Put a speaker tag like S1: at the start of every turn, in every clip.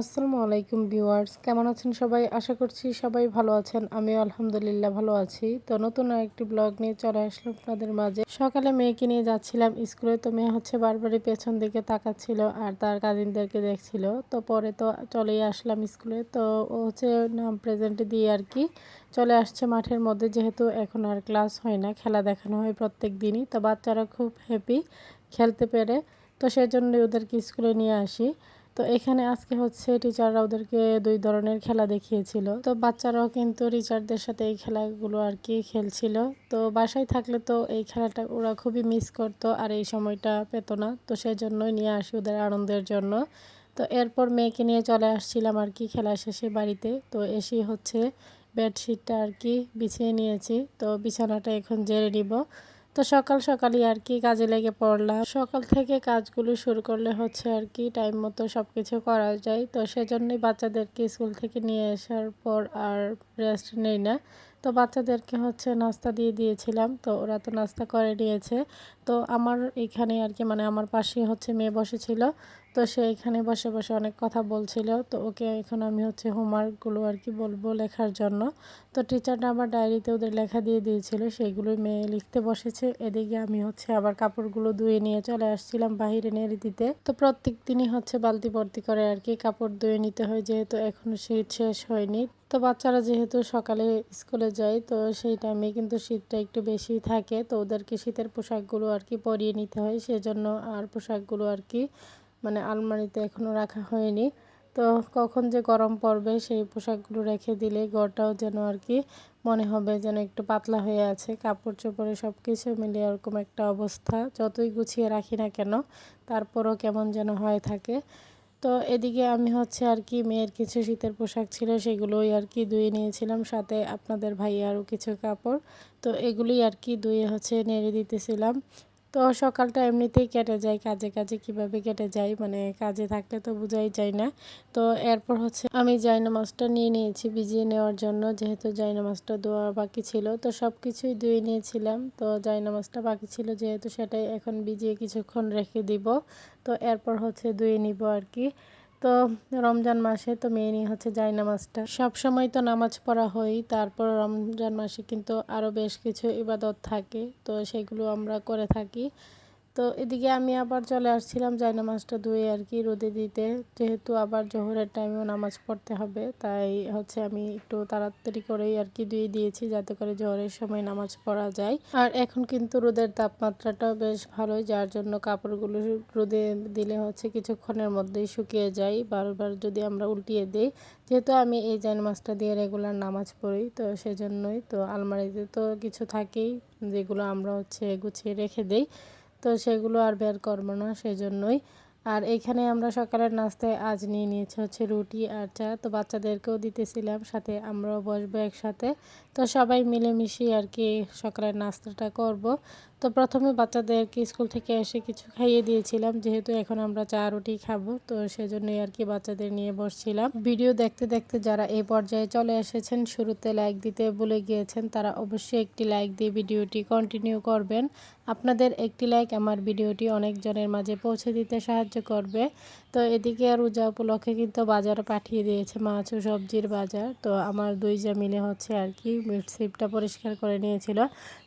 S1: আসসালামু আলাইকুম ভিউয়ার্স, কেমন আছেন সবাই? আশা করছি সবাই ভালো আছেন। আমিও আলহামদুলিল্লাহ ভালো আছি। তো নতুন একটি ব্লগ নিয়ে চলে আসলাম আপনাদের মাঝে। সকালে মেয়েকে নিয়ে যাচ্ছিলাম স্কুলে, তো মেয়ে হচ্ছে বারবারই পেছন দিকে তাকাচ্ছিল আর তার কাজিনদেরকে দেখছিল। তো পরে তো চলেই আসলাম স্কুলে, তো ও হচ্ছে নাম প্রেজেন্ট দিয়ে আর কি চলে আসছে মাঠের মধ্যে। যেহেতু এখন আর ক্লাস হয় না, খেলা দেখানো হয় প্রত্যেক দিনই, তো বাচ্চারা খুব হ্যাপি খেলতে পেরে। তো সেজন্যই ওদেরকে স্কুলে নিয়ে আসি। তো এখানে আজকে হচ্ছে টিচাররা ওদেরকে দুই ধরনের খেলা দেখিয়েছিল। তো বাচ্চারাও কিন্তু টিচারদের সাথে এই খেলাগুলো আর কি খেলছিল। তো বাসায় থাকলে তো এই খেলাটা ওরা খুবই মিস করতো আর এই সময়টা পেতো না। তো সেই জন্যই নিয়ে আসি ওদের আনন্দের জন্য। তো এরপর মেয়েকে নিয়ে চলে আসছিলাম আর কি খেলা শেষে বাড়িতে। তো এসে হচ্ছে বেডশিটটা আর কি বিছিয়ে নিয়েছি। তো বিছানাটা এখন জেরে নিব। তো সকাল সকালই আর কি কাজে লেগে পড়লাম। সকাল থেকে কাজগুলো শুরু করলে হচ্ছে আর কি টাইম মতো সব কিছু করা যায়। তো সেজন্যই বাচ্চাদেরকে স্কুল থেকে নিয়ে আসার পর আর রেস্ট নেই না। তো বাচ্চাদেরকে হচ্ছে নাস্তা দিয়ে দিয়েছিলাম, তো ওরা তো নাস্তা করে নিয়েছে। তো আমার এখানে আর কি মানে আমার পাশে হচ্ছে মেয়ে বসেছিল, তো সে এখানে বসে বসে অনেক কথা বলছিল। তো ওকে এখন আমি হচ্ছে হোমওয়ার্কগুলো আর কি বলব লেখার জন্য। তো টিচারটা আমার ডায়েরিতে ওদের লেখা দিয়ে দিয়েছিল সেইগুলো মেয়ে লিখতে বসেছে। এদিকে আমি হচ্ছে আবার কাপড়গুলো ধুয়ে নিয়ে চলে আসছিলাম বাহিরে নেড়ে দিতে। তো প্রত্যেক দিনই হচ্ছে বালতি ভর্তি করে আর কি কাপড় ধুয়ে নিতে হয়, যেহেতু এখনও শীত শেষ হয়নি। তো বাচ্চারা যেহেতু সকালে স্কুলে যায়, তো সেই টাইমে কিন্তু শীতটা একটু বেশি থাকে। তো ওদেরকে শীতের পোশাকগুলো আর কি পরিয়ে নিতে হয়। সেজন্য আর পোশাকগুলো আর কি মানে আলমারিতে এখনও রাখা হয়নি। তো কখন যে গরম পড়বে সেই পোশাকগুলো রেখে দিলে ঘরটাও যেন আর কি মনে হবে যেন একটু পাতলা হয়ে আছে। কাপড় চোপড়ে সব কিছু মিলে এরকম একটা অবস্থা। যতই গুছিয়ে রাখি না কেন, তারপরও কেমন যেন হয়ে থাকে। তো এদিকে আমি হচ্ছে আর কি মেয়ের কিছু শীতের পোশাক ছিল, সেগুলোই আর কি ধুয়ে নিয়েছিলাম। সাথে আপনাদের ভাই আরও কিছু কাপড়, তো এগুলি আর কি ধুয়ে হচ্ছে নেড়ে দিতেছিলাম। তো সকালটা এমনিতেই কেটে যায়, কাজে কাজে কীভাবে কেটে যায় মানে কাজে থাকলে তো বোঝাই যায় না। তো এরপর হচ্ছে আমি জাইনামাজটা নিয়ে নিয়েছি ভিজিয়ে নেওয়ার জন্য, যেহেতু জাইনামাজটা ধোয়া বাকি ছিল, তো সব কিছুই ধুয়ে নিয়েছিলাম। তো জাইনামাজটা বাকি ছিল যেহেতু সেটাই এখন ভিজিয়ে কিছুক্ষণ রেখে দিব। তো এরপর হচ্ছে ধুয়ে নিব আর কি। তো রমজান মাসে তো মেনই হচ্ছে যাই নামাজটা সব সময় তো নামাজ পড়া হই, তারপর রমজান মাসে কিন্তু আরও বেশ কিছু ইবাদত থাকে, তো সেগুলো আমরা করে থাকি। তো এদিকে আমি আবার চলে আসছিলাম যাই নামাজটা ধুয়ে আর কি রোদে দিতে। যেহেতু আবার জোহরের টাইমেও নামাজ পড়তে হবে, তাই হচ্ছে আমি একটু তাড়াতাড়ি করেই আর কি ধুয়ে দিয়েছি যাতে করে জোহরের সময় নামাজ পড়া যায়। আর এখন কিন্তু রোদের তাপমাত্রাটাও বেশ ভালোই, যার জন্য কাপড়গুলো রোদে দিলে হচ্ছে কিছুক্ষণের মধ্যেই শুকিয়ে যায়। বারবার যদি আমরা উল্টিয়ে দিই, যেহেতু আমি এই জাইন মাছটা দিয়ে রেগুলার নামাজ পড়ি, তো সেজন্যই তো আলমারিতে তো কিছু থাকেই, যেগুলো আমরা হচ্ছে গুছিয়ে রেখে দিই। তো সেগুলো আর বের করব না সেই জন্যই আর এখানে আমরা সকালের নাস্তায় আজ নিয়ে নিয়েছি হচ্ছে রুটি আর চা। তো বাচ্চাদেরকেও দিতেছিলাম, সাথে আমরাও বসবো একসাথে। তো সবাই মিলেমিশে আর কি সকালের নাস্তাটা করব। তো প্রথমে বাচ্চাদেরকে স্কুল থেকে এসে কিছু খাইয়ে দিয়েছিলাম, যেহেতু এখন আমরা চা রুটি খাব, তো সেজন্যই আর কি বাচ্চাদের নিয়ে বসছিলাম। ভিডিও দেখতে দেখতে যারা এই পর্যায়ে চলে এসেছেন, শুরুতে লাইক দিতে ভুলে গিয়েছেন, তারা অবশ্যই একটি লাইক দিয়ে ভিডিওটি কন্টিনিউ করবেন। আপনাদের একটি লাইক আমার ভিডিওটি অনেকজনের মাঝে পৌঁছে দিতে সাহায্য করবে। তো এদিকে রোজা উপলক্ষে কিন্তু বাজারে পাঠিয়ে দিয়েছে মাছ ও সবজির বাজার। তো আমার দুই যা মিলে হচ্ছে আর কি সিপটা পরিষ্কার করে নিয়েছিল।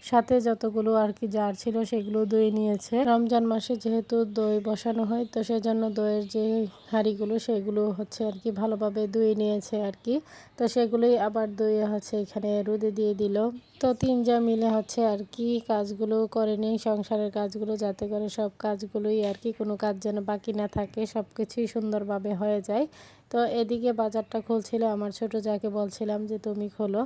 S1: সাথে যতগুলো আর কি জার ছিল সেগুলো দই নিয়েছে। রমজান মাসে যেহেতু দই বসানো হয়, তো সেজন্য দইয়ের যে হাঁড়িগুলো সেগুলো হচ্ছে আর কি ভালোভাবে ধুয়ে নিয়েছে আর কি। তো সেগুলোই আবার দইয়ে হচ্ছে এখানে রোদে দিয়ে দিল। তো তিন যা মিলে হচ্ছে আর কি কাজগুলো করে নিই, সংসারের কাজগুলো, যাতে করে সব কাজগুলোই আর কি কোনো কাজ যেন বাকি না থাকে, সব কিছুই সুন্দরভাবে হয়ে যায়। তো এদিকে বাজারটা খুলছিল আমার ছোট যাকে বলছিলাম যে, তুমি খোলো।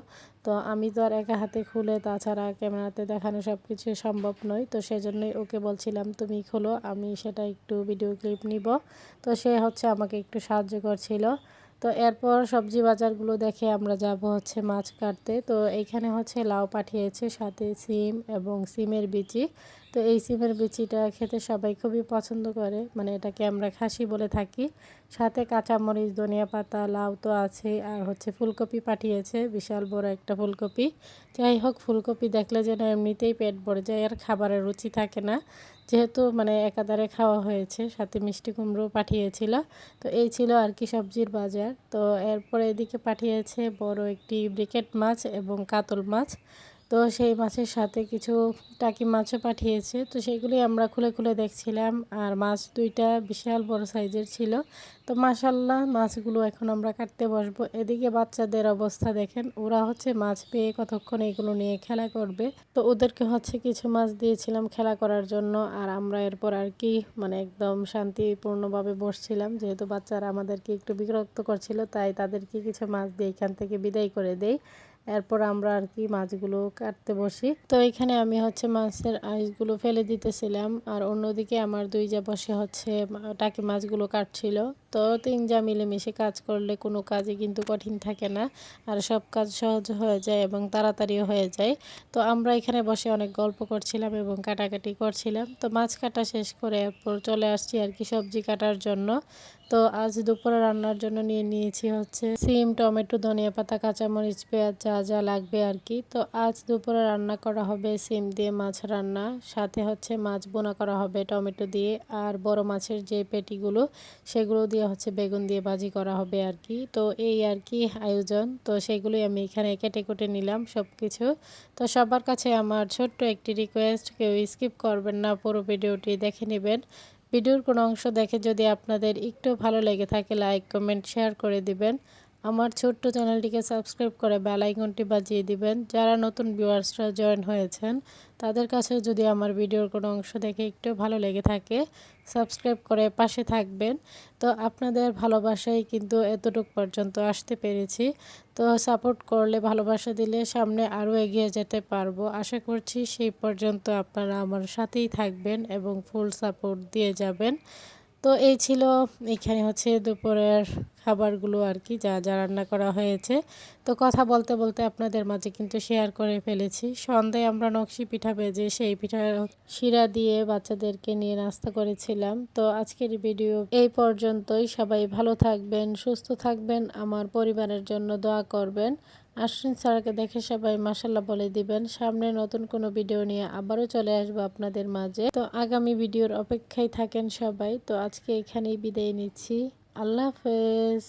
S1: তো আমি তো আর একা হাতে খুলে তাছাড়া ক্যামেরাতে দেখানো সব কিছু সম্ভব নয়। তো সেজন্যই ওকে বলছিলাম, তুমি খোলো, আমি সেটা একটু ভিডিও ক্লিপ নিব। তো সে হচ্ছে আমাকে একটু সাহায্য করছিল। তো এরপর সবজি বাজারগুলো দেখে আমরা যাব হচ্ছে মাছ কাটতে। তো এইখানে হচ্ছে লাউ পাঠিয়েছে, সাথে সিম এবং সিমের বিচি। তো এই সিমের বিচিটা খেতে সবাই খুবই পছন্দ করে। মানে এটাকে আমরা খাসি বলে থাকি। সাথে কাঁচামরিচ ধনিয়া পাতা লাউ তো আছেই। আর হচ্ছে ফুলকপি পাঠিয়েছে, বিশাল বড় একটা ফুলকপি। যাই হোক, ফুলকপি দেখলে যেন এমনিতেই পেট ভরে যায়, আর খাবারের রুচি থাকে না। যেহেতু মানে একাধারে খাওয়া হয়েছে, সাথে মিষ্টি কুমড়ো পাঠিয়েছিল। তো এই ছিল আর কি সবজির বাজার। তো এরপরে এদিকে পাঠিয়েছে বড় একটি ব্রিকেট মাছ এবং কাতল মাছ। তো সেই মাছের সাথে কিছু টাকি মাছও পাঠিয়েছে। তো সেগুলি আমরা খুলে খুলে দেখছিলাম আর মাছ দুইটা বিশাল বড় সাইজের ছিল। তো মাসাল্লাহ মাছগুলো এখন আমরা কাটতে বসবো। এদিকে বাচ্চাদের অবস্থা দেখেন, ওরা হচ্ছে মাছ পেয়ে কতক্ষণ এগুলো নিয়ে খেলা করবে। তো ওদেরকে হচ্ছে কিছু মাছ দিয়েছিলাম খেলা করার জন্য আর আমরা এরপর আর কি মানে একদম শান্তিপূর্ণভাবে বসছিলাম। যেহেতু বাচ্চারা আমাদেরকে একটু বিরক্ত করছিল, তাই তাদেরকে কিছু মাছ দিয়ে এখান থেকে বিদায় করে দেই। এরপর আমরা আর কি মাছগুলো কাটতে বসি। তো এখানে আমি হচ্ছে মাছের আইসগুলো ফেলে দিতেছিলাম। আর অন্যদিকে আমার দুই যা বসে হচ্ছে টাকি মাছগুলো কাটছিল। তো তিন যা মিলেমিশে কাজ করলে কোনো কাজই কিন্তু কঠিন থাকে না। আর সব কাজ সহজ হয়ে যায় এবং তাড়াতাড়িও হয়ে যায়। তো আমরা এখানে বসে অনেক গল্প করছিলাম এবং কাটাকাটি করছিলাম। তো মাছ কাটা শেষ করে এরপর চলে আসছি আর কি সবজি কাটার জন্য। তো আজ দুপুরে রান্নার জন্য নিয়ে নিয়েছি হচ্ছে সিম, টমেটো, ধনিয়া পাতা, কাঁচামরিচ, পেঁয়াজ, যা যা লাগবে আর কি। তো আজ দুপুরে রান্না করা হবে সিম দিয়ে মাছ রান্না, সাথে হচ্ছে মাছ বোনা করা হবে টমেটো দিয়ে, আর বড় মাছের যে পেটিগুলো, সেগুলো দিয়ে হচ্ছে বেগুন দিয়ে ভাজি করা হবে আর কি। তো এই আর কি আয়োজন, তো সেগুলোই আমি এখানে কেটে কুটে নিলাম সব কিছু তো সবার কাছে আমার ছোট্ট একটি রিকোয়েস্ট কেউ স্কিপ করবেন না, পুরো ভিডিওটি দেখে নেবেন। ভিডিওর কোনো অংশ দেখে যদি আপনাদের একটু ভালো লেগে থাকে লাইক কমেন্ট শেয়ার করে দিবেন। আমার ছোট্ট চ্যানেলটিকে সাবস্ক্রাইব করে বেল আইকনটি বাজিয়ে দিবেন। যারা নতুন ভিউয়ার্সরা জয়েন হয়েছেন, তাদের কাছেও যদি আমার ভিডিওর কোনো অংশ দেখে একটু ভালো লেগে থাকে, সাবস্ক্রাইব করে পাশে থাকবেন। তো আপনাদের ভালোবাসাই কিন্তু এতটুক পর্যন্ত আসতে পেরেছি। তো সাপোর্ট করলে, ভালোবাসা দিলে সামনে আরও এগিয়ে যেতে পারব। আশা করছি সেই পর্যন্ত আপনারা আমার সাথেই থাকবেন এবং ফুল সাপোর্ট দিয়ে যাবেন। তো এই ছিল, এখানে হচ্ছে দুপুরের খাবারগুলো আর কি, যা যা রান্না করা হয়েছে। তো কথা বলতে বলতে আপনাদের মাঝে কিন্তু শেয়ার করে ফেলেছি। সন্ধ্যায় আমরা নকশি পিঠা ভেজে সেই পিঠা শিরা দিয়ে বাচ্চাদেরকে নিয়ে নাস্তা করেছিলাম। তো আজকের ভিডিও এই পর্যন্তই। সবাই ভালো থাকবেন, সুস্থ থাকবেন, আমার পরিবারের জন্য দোয়া করবেন। আশ্বিন স্যারকে দেখে সবাই মাসাল্লাহ বলে দিবেন। সামনে নতুন কোনো ভিডিও নিয়ে আবারও চলে আসব আপনাদের মাঝে। তো আগামী ভিডিওর অপেক্ষায় থাকেন সবাই। তো আজকে এখানেই বিদায় নিচ্ছি। আল্লাহ হাফেজ